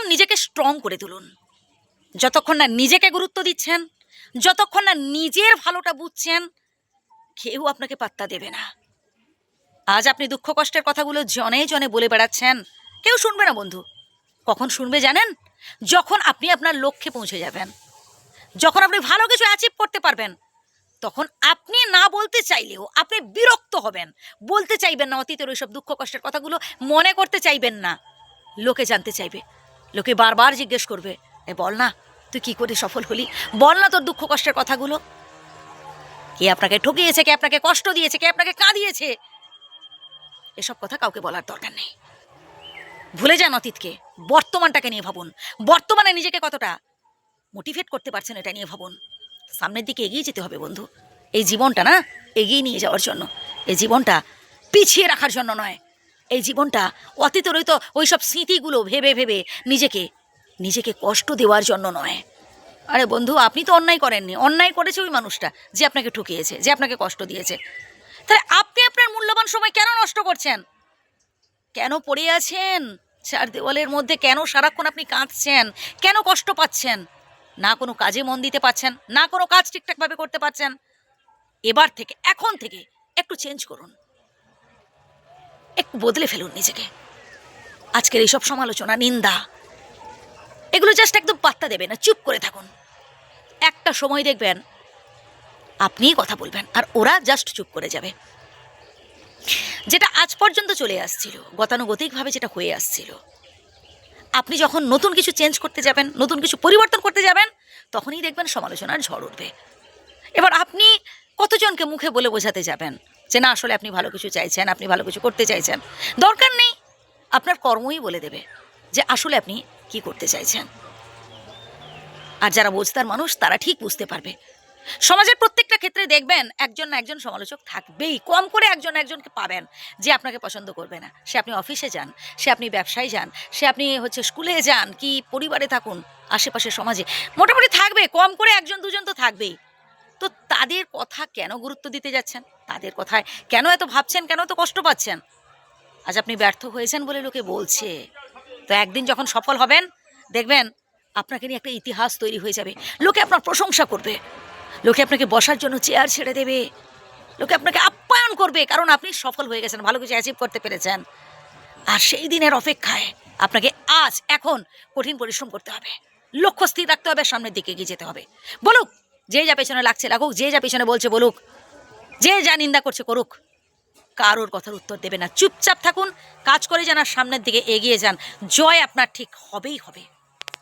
একদম নিজেকে স্ট্রং করে তুলুন। যতক্ষণ না নিজেকে গুরুত্ব দিচ্ছেন, যতক্ষণ না নিজের ভালোটা বুঝছেন, কেউ আপনাকে পাত্তা দেবে না। আজ আপনি দুঃখ কষ্টের কথাগুলো জনে জনে বলে বেড়াচ্ছেন, কেউ শুনবে না বন্ধু। কখন শুনবে জানেন? যখন আপনি আপনার লক্ষ্যে পৌঁছে যাবেন। যখন আপনি ভালো কিছু অ্যাচিভ করতে পারবেন, তখন আপনি না বলতে চাইলেও আপনি বিরক্ত হবেন। বলতে চাইবেন না, অতীতের ওইসব দুঃখ কষ্টের কথাগুলো মনে করতে চাইবেন না। লোকে জানতে চাইবে লোকে বারবার জিজ্ঞেস করবে, এ বল না, তুই কি করে সফল হলি? বল না তোর দুঃখ কষ্টের কথাগুলো। কে আপনাকে ঠকিয়েছে, কে আপনাকে কষ্ট দিয়েছে, কে আপনাকে কাঁদিয়েছে? এসব কথা কাউকে বলার দরকার নেই। ভুলে যান অতীতকে, বর্তমানটাকে নিয়ে ভাবুন। বর্তমানে নিজেকে কতটা মোটিভেট করতে পারছেন এটা নিয়ে ভাবুন। সামনের দিকে এগিয়ে যেতে হবে বন্ধু। এই জীবনটা না, এগিয়ে নিয়ে যাওয়ার জন্য। এই জীবনটা পিছিয়ে রাখার জন্য নয়। এই জীবনটা অতীত ওই তো, ওই সব স্মৃতিগুলো ভেবে ভেবে নিজেকে নিজেকে কষ্ট দেওয়ার জন্য নয়। আরে বন্ধু, আপনি তো অন্যায় করেননি। অন্যায় করেছে ওই মানুষটা যে আপনাকে ঠকিয়েছে, যে আপনাকে কষ্ট দিয়েছে। তাহলে আপনি আপনার মূল্যবান সময় কেন নষ্ট করছেন? কেন পড়ে আছেন? চার দেওয়ালের মধ্যে কেন সারাক্ষণ আপনি কাঁদছেন? কেন কষ্ট পাচ্ছেন? না কোনো কাজে মন দিতে পারছেন না কোনো কাজ ঠিকঠাকভাবে করতে পারছেন। এবার থেকে, এখন থেকে একটু চেঞ্জ করুন। বদলে ফেলুন নিজেকে। আজকের এইসব সমালোচনা, নিন্দা, এগুলো জাস্ট একদম পাত্তা দেবে না, চুপ করে থাকুন। একটা সময় দেখবেন, আপনিই কথা বলবেন আর ওরা জাস্ট চুপ করে যাবে। যেটা আজ পর্যন্ত চলে আসছিল, গতানুগতিকভাবে যেটা হয়ে আসছিল। আপনি যখন নতুন কিছু চেঞ্জ করতে যাবেন, নতুন কিছু পরিবর্তন করতে যাবেন, তখনই দেখবেন সমালোচনার ঝড় উঠবে। এবার আপনি কতজনকে মুখে বলে বোঝাতে যাবেন? যে না, আসলে আপনি ভালো কিছু চাইছেন, আপনি ভালো কিছু করতে চাইছেন। দরকার নেই। আপনার কর্মই বলে দেবে যে, আসলে আপনি কি করতে চাইছেন। আর যারা বোঝতার মানুষ, তারা ঠিক বুঝতে পারবে। সমাজের প্রত্যেকটা ক্ষেত্রে দেখবেন, একজন না একজন সমালোচক থাকবেই। কম করে একজন একজনকে পাবেন যে, আপনাকে পছন্দ করবে না। সে আপনি অফিসে যান, সে আপনি ব্যবসায় যান, সে আপনি হচ্ছে স্কুলে যান, কি পরিবারে থাকুন আশেপাশে সমাজে। মোটামুটি থাকবে, কম করে একজন, দুজন তো থাকবেই। তাদের কথা কেন গুরুত্ব দিতে যাচ্ছেন? তাদের কথায় কেন এত ভাবছেন? কেন এত কষ্ট পাচ্ছেন? আজ আপনি ব্যর্থ হয়েছেন বলে লোকে বলছে। তো একদিন যখন সফল হবেন, দেখবেন আপনাকে নিয়ে একটা ইতিহাস তৈরি হয়ে যাবে। লোকে আপনার প্রশংসা করবে। লোকে আপনাকে বসার জন্য চেয়ার ছেড়ে দেবে। লোকে আপনাকে আপ্যায়ন করবে, কারণ আপনি সফল হয়ে গেছেন, ভালো কিছু অ্যাচিভ করতে পেরেছেন। আর সেই দিনের অপেক্ষায় আপনাকে আজ, এখন কঠিন পরিশ্রম করতে হবে। লক্ষ্য স্থির রাখতে হবে, সামনের দিকে এগিয়ে যেতে হবে। বলুক যে যা পেছনে লাগছে লাগুক, যে যা পেছনে বলছে বলুক, যে যা নিন্দা করছে করুক, কারোর কথার উত্তর দেবে না। চুপচাপ থাকুন, কাজ করে যান আর সামনের দিকে এগিয়ে যান। জয় আপনার ঠিক হবেই হবে।